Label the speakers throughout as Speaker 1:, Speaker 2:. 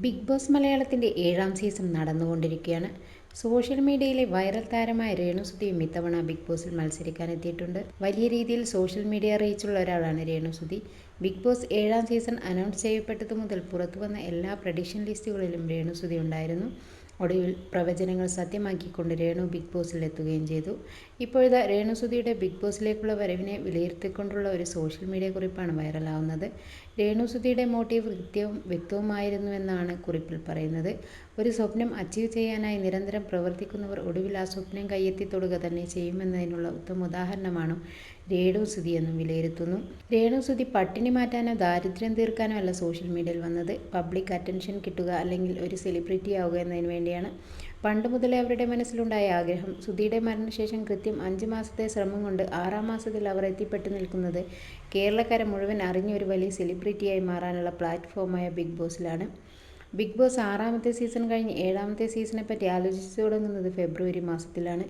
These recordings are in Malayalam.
Speaker 1: ബിഗ് ബോസ് മലയാളത്തിന്റെ ഏഴാം സീസൺ നടന്നുകൊണ്ടിരിക്കുകയാണ്. സോഷ്യൽ മീഡിയയിലെ വൈറൽ താരമായ രേണുസുതിയും ഇത്തവണ ബിഗ് ബോസിൽ മത്സരിക്കാൻ എത്തിയിട്ടുണ്ട്. വലിയ രീതിയിൽ സോഷ്യൽ മീഡിയ റീച്ചുള്ള ഒരാളാണ് രേണുസുതി ബിഗ് ബോസ് ഏഴാം സീസൺ അനൗൺസ് ചെയ്യപ്പെട്ടത് മുതൽ പുറത്തുവന്ന എല്ലാ പ്രഡിക്ഷൻ ലിസ്റ്റുകളിലും രേണുസുതി ഉണ്ടായിരുന്നു. ഒടുവിൽ പ്രവചനങ്ങൾ സത്യമാക്കിക്കൊണ്ട് രേണു ബിഗ് ബോസിൽ എത്തുകയും ചെയ്തു. ഇപ്പോഴത്തെ രേണുസുതിയുടെ ബിഗ് ബോസിലേക്കുള്ള വരവിനെ വിലയിരുത്തിക്കൊണ്ടുള്ള ഒരു സോഷ്യൽ മീഡിയ കുറിപ്പാണ് വൈറലാവുന്നത്. രേണുസുതിയുടെ മോട്ടീവ് കൃത്യവും വ്യക്തവുമായിരുന്നുവെന്നാണ് കുറിപ്പിൽ പറയുന്നത്. ഒരു സ്വപ്നം അച്ചീവ് ചെയ്യാനായി നിരന്തരം പ്രവർത്തിക്കുന്നവർ ഒടുവിൽ ആ സ്വപ്നം കയ്യെത്തിത്തൊടുക തന്നെ ചെയ്യുമെന്നതിനുള്ള ഉത്തമ ഉദാഹരണമാണ് രേണുസുതി എന്നും വിലയിരുത്തുന്നു. രേണുസുതി പട്ടിണി മാറ്റാനോ ദാരിദ്ര്യം തീർക്കാനോ അല്ല സോഷ്യൽ മീഡിയയിൽ വന്നത്. പബ്ലിക് അറ്റൻഷൻ കിട്ടുക അല്ലെങ്കിൽ ഒരു സെലിബ്രിറ്റി ആവുക എന്നതിന് വേണ്ടിയാണ് പണ്ട് മുതലേ അവരുടെ മനസ്സിലുണ്ടായ ആഗ്രഹം സുധിയുടെ മരണശേഷം കൃത്യം അഞ്ച് മാസത്തെ ശ്രമം കൊണ്ട് ആറാം മാസത്തിൽ അവർ എത്തിപ്പെട്ടു നിൽക്കുന്നത് കേരളക്കര മുഴുവൻ അറിഞ്ഞ ഒരു വലിയ സെലിബ്രിറ്റിയായി മാറാനുള്ള പ്ലാറ്റ്ഫോമായ ബിഗ് ബോസിലാണ് ബിഗ് ബോസ് ആറാമത്തെ സീസൺ കഴിഞ്ഞ് ഏഴാമത്തെ സീസണെ പറ്റി ആലോചിച്ചു തുടങ്ങുന്നത് ഫെബ്രുവരി മാസത്തിലാണ്.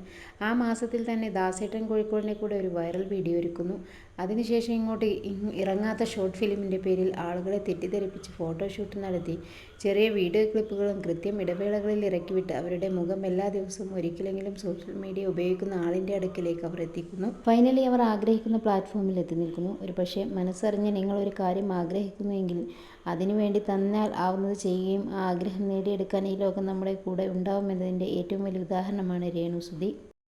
Speaker 1: ആ മാസത്തിൽ തന്നെ ദാസേട്ടൻ കോഴിക്കോടിനെ കൂടെ ഒരു വൈറൽ വീഡിയോ ഒരുക്കുന്നു. അതിനുശേഷം ഇങ്ങോട്ട് ഇറങ്ങാത്ത ഷോർട്ട് ഫിലിമിന്റെ പേരിൽ ആളുകളെ തെറ്റിദ്ധരിപ്പിച്ച് ഫോട്ടോഷൂട്ട് നടത്തി. ചെറിയ വീഡിയോ ക്ലിപ്പുകളും കൃത്യം ഇടവേളകളിൽ ഇറക്കിവിട്ട് അവരുടെ മുഖം എല്ലാ ദിവസവും ഒരിക്കലെങ്കിലും സോഷ്യൽ മീഡിയ ഉപയോഗിക്കുന്ന ആളിന്റെ അടുക്കിലേക്ക് അവർ എത്തിക്കുന്നു. ഫൈനലി അവർ ആഗ്രഹിക്കുന്ന പ്ലാറ്റ്ഫോമിൽ എത്തി നിൽക്കുന്നു. ഒരു പക്ഷേ മനസ്സറിഞ്ഞ് നിങ്ങളൊരു കാര്യം ആഗ്രഹിക്കുന്നുവെങ്കിൽ അതിനുവേണ്ടി തന്നാൽ ആവുന്നത് ചെയ്യുകയും ആ ആഗ്രഹം നേടിയെടുക്കാൻ ഈ ലോകം നമ്മുടെ കൂടെ ഉണ്ടാവുമെന്നതിന്റെ ഏറ്റവും വലിയ ഉദാഹരണമാണ് രേണു സുധി.